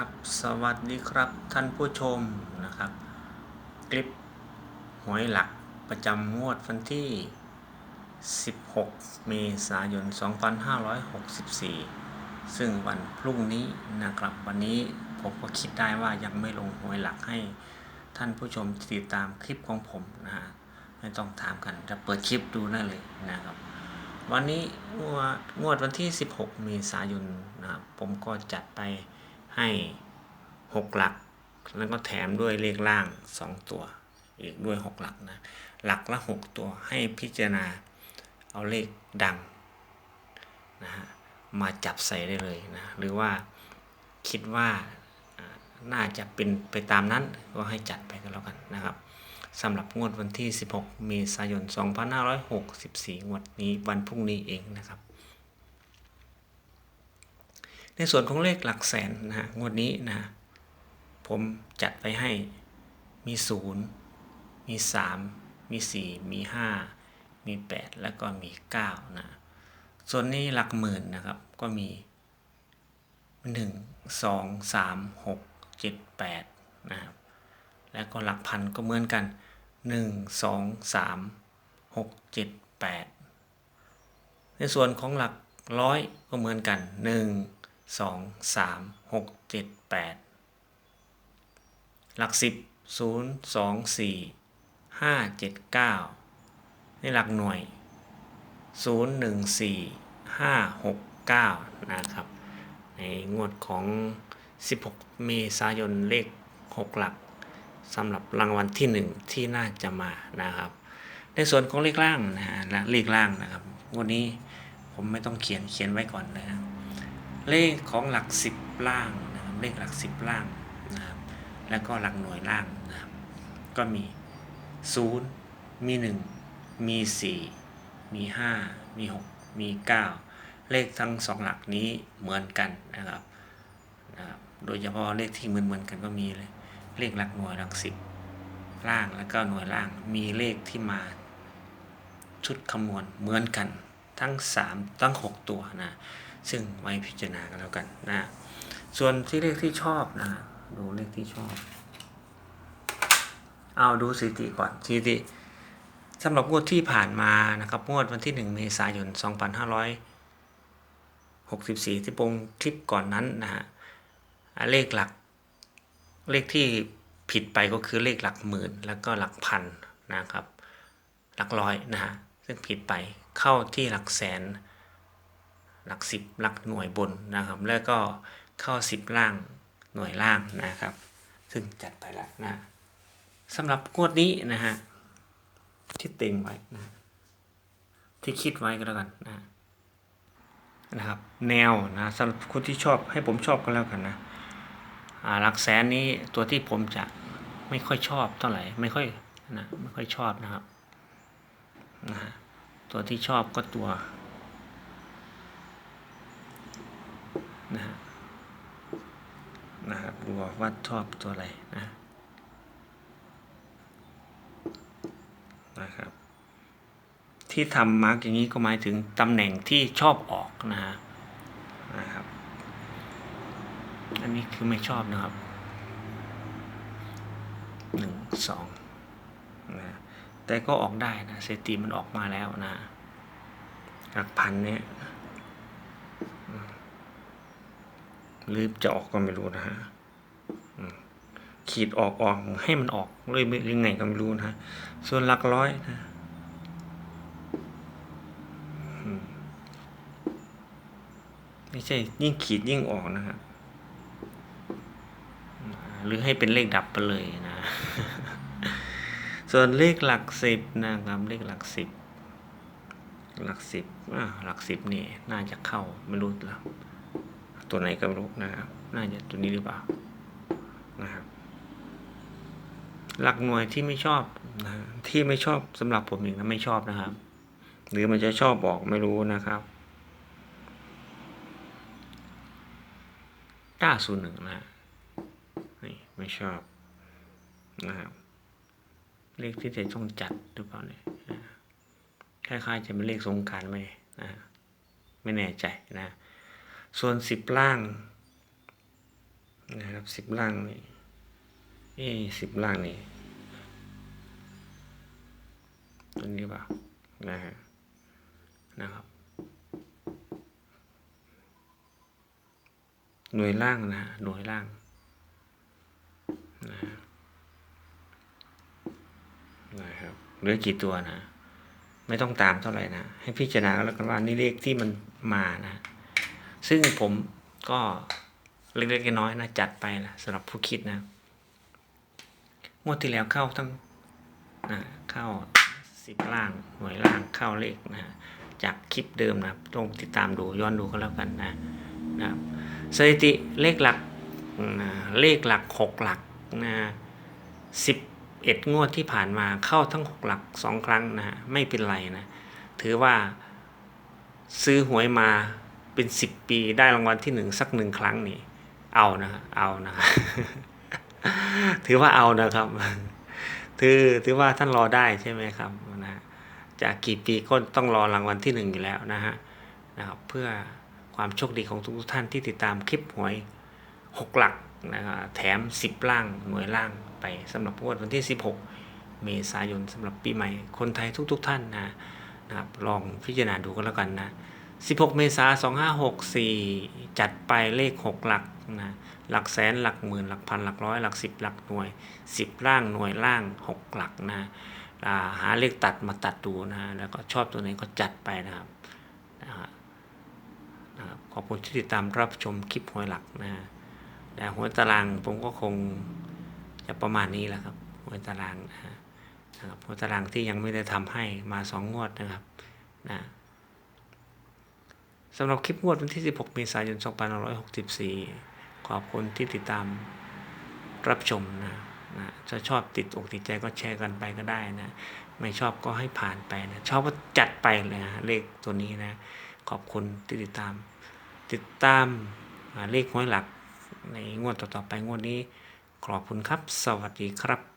ครับสวัสดีครับท่านผู้ชมนะครับ คลิปหวยหลักประจำงวดวันที่ 16 เมษายน 2564 ซึ่งวันพรุ่งนี้นะครับ วันนี้ผมก็คิดได้ว่ายังไม่ลงหวยหลักให้ท่านผู้ชมติดตามคลิปของผมนะฮะไม่ต้องถามกันจะเปิดคลิปดูได้เลยนะครับ วันนี้งวดงวดวันที่ 16 เมษายนนะครับผมก็จัดไป ให้ 6 หลัก แล้วก็แถมด้วยเลขล่าง 2 ตัว อีกด้วย 6 หลักนะ หลักละ 6 ตัวให้พิจารณาเอาเลขดังนะฮะมาจับใส่ได้เลยนะ หรือว่าคิดว่าน่าจะเป็นไปตามนั้นก็ให้จัดไปก็แล้วกันนะครับสำหรับงวดวันที่ 16 เมษายน 2564 งวดนี้วันพรุ่งนี้เองนะครับ ในส่วนของเลขหลักแสนนะฮะงวดนี้นะฮะผมจัดไปให้มี 0 มี 3 มี 4 มี 5 มี 8 แล้วก็มี 9 นะ ส่วนนี้หลักหมื่นนะครับ ก็มี 1 2 3 6 7 8 นะครับ แล้วก็หลักพันก็เหมือนกัน 1 2 3 6 7 8 ในส่วนของหลักร้อยก็เหมือนกัน 1 2 3 6 7 8หกเจ็ดแปดหลัก10 0 2 4 5 7 9ในหลักหน่วย0 1 4 5 6 9นะครับ ในงวดของ 16 เมษายนเลข 6 หลักสำหรับรางวัลที่ 1 ที่น่าจะมานะครับ ในส่วนของเลขล่างนะฮะเลขล่างนะครับ งวันนี้ผมไม่ต้องเขียนเขียนไว้ก่อนนะครับ เลขของหลัก10ล่างนะครับเลขหลัก10ล่างนะครับแล้วก็หลักหน่วยล่างนะครับก็มี 0 มี 1 มี 4 มี 5 มี 6 มี 9 เลขทั้งสองหลักนี้เหมือนกันนะครับนะครับโดยเฉพาะเลขที่เหมือนเหมือนกันก็มีเลยเลขหลักหน่วยหลัก10ล่างแล้วก็หน่วยล่างมีเลขที่มาชุดคำนวณเหมือนกันทั้ง 3 ทั้ง 6 ตัวนะ ซึ่งไว้พิจารณากันแล้วกันนะส่วนที่เลขที่ชอบนะดูเลขที่ชอบ เอาดูสถิติก่อนสถิติสำหรับงวดที่ผ่านมานะครับงวดวันที่ 1 เมษายน 2564 ที่ปงคลิปก่อนนั้นนะฮะเลขหลักเลขที่ผิดไปก็คือเลขหลักหมื่น แล้วก็หลักพันนะครับ หลักร้อยนะฮะซึ่งผิดไปเข้าที่หลักแสน หลักสิบหลักหน่วยบนนะครับ แล้วก็เข้าสิบล่างหน่วยล่างนะครับ ซึ่งจัดไปแล้วนะสำหรับงวดนี้นะฮะที่เต็งไว้นะที่คิดไว้ก็แล้วกันนะนะครับ แนวนะสำหรับคนที่ชอบให้ผมชอบก็แล้วกันนะหลักแสนนี้ตัวที่ผมจะไม่ค่อยชอบเท่าไหร่ไม่ค่อยนะไม่ค่อยชอบนะครับนะฮะตัวที่ชอบก็ตัวนะฮะนะครับดู ว่าชอบตัวอะไรนะนะครับ ที่ทำมาร์กอย่างนี้ก็หมายถึงตำแหน่งที่ชอบออกนะฮะนะครับอันนี้คือไม่ชอบนะครับหนึ่งสองนะแต่ก็ออกได้นะสถิติมันออกมาแล้วนะหลักพันเนี่ยอืมหรือจะออกก็ไม่รู้นะฮะ ขีดออกออกให้มันออกเลยยังไงก็ไม่รู้นะส่วนหลักร้อยนะไม่ใช่ยิ่งขีดยิ่งออกนะฮะหรือให้เป็นเลขดับไปเลยนะ ส่วนเลขหลักสิบนะครับเลขหลักสิบหลักสิบหลักสิบนี่น่าจะเข้าไม่รู้แล้วตัวไหนก็ไม่รู้นะครับ น่าจะตัวนี้หรือเปล่านะครับ หลักหน่วยที่ไม่ชอบนะที่ไม่ชอบสำหรับผมเองนะไม่ชอบนะครับ หรือมันจะชอบบอกไม่รู้นะครับ901นะฮะนี่ไม่ชอบนะครับเลขที่จะต้องจัดหรือเปล่าเนี่ยคล้ายๆจะเป็นเลขสงการไหมนะไม่แน่ใจนะ ส่วนสิบล่างนะครับสิบล่างนี่ เอ๊สิบล่างนี่ตัวนี้เปล่านะฮะนะครับ หน่วยล่างนะฮะหน่วยล่างนะฮะนะครับเหลือกี่ตัวนะ ไม่ต้องตามเท่าไหร่นะ ให้พิจารณาแล้วกันว่านี่เลขที่มันมานะ ซึ่งผมก็เล็กๆน้อยๆนะ จัดไปนะสำหรับผู้คิดนะ งวดที่แล้วเข้าทั้งนะเข้าสิบล่างหน่วยล่างเข้าเลขนะจากคลิปเดิมนะต้องติดตามดูย้อนดูก็แล้วกันนะนะครับสถิติเลขหลักนะเลขหลักหกหลักนะสิบเอ็ดงวดที่ผ่านมาเข้าทั้งหกหลักสองครั้งนะฮะไม่เป็นไรนะถือว่าซื้อหวยมาเป็นสิบปีได้รางวัลที่หนึ่งสักหนึ่งครั้งนี่เอานะฮะเอานะ ถือว่าเอานะครับถือถือว่าท่านรอได้ใช่ไหมครับนะฮะจากกี่ปีก็ต้องรอรางวัลที่หนึ่งอยู่แล้วนะฮะนะครับเพื่อความโชคดีของทุกท่านที่ติดตามคลิปหวยหกหลักนะครับแถมสิบล่างหน่วยล่างไปสำหรับงวดวันที่ 16 เมษายนสำหรับปีใหม่คนไทยทุกๆท่านนะนะครับลองพิจารณาดูก็แล้วกันนะ 16 เมษายน2564 จัดไปเลข 6 หลักนะ หลักแสนหลักหมื่นหลักพันหลักร้อยหลักสิบหลักหน่วย10ล่างหน่วยล่าง6หลักนะาหาเลขตัดมาตัดดูนะแล้วก็ชอบตัวไหนก็จัดไปนะครับนะครับขอบคุณที่ติดตามรับชมคลิปหวยหลักนะแต่หวยตารางผมก็คงจะประมาณนี้แหละครับหวยตารางนะครับหวยตารางที่ยังไม่ได้ทำให้มาสองงวดนะครับนะสำหรับคลิปงวดวันที่ 16 เมษายน 2564 ขอบคุณที่ติดตามรับชมนะนะถ้าชอบติดอกติดใจก็แชร์กันไปก็ได้นะ ไม่ชอบก็ให้ผ่านไปนะชอบก็จัดไปเลยนะเลขตัวนี้นะ ขอบคุณที่ติดตาม ติดตามเลขห้วยหลักในงวดต่อๆไปงวดนี้ ขอบคุณครับ สวัสดีครับ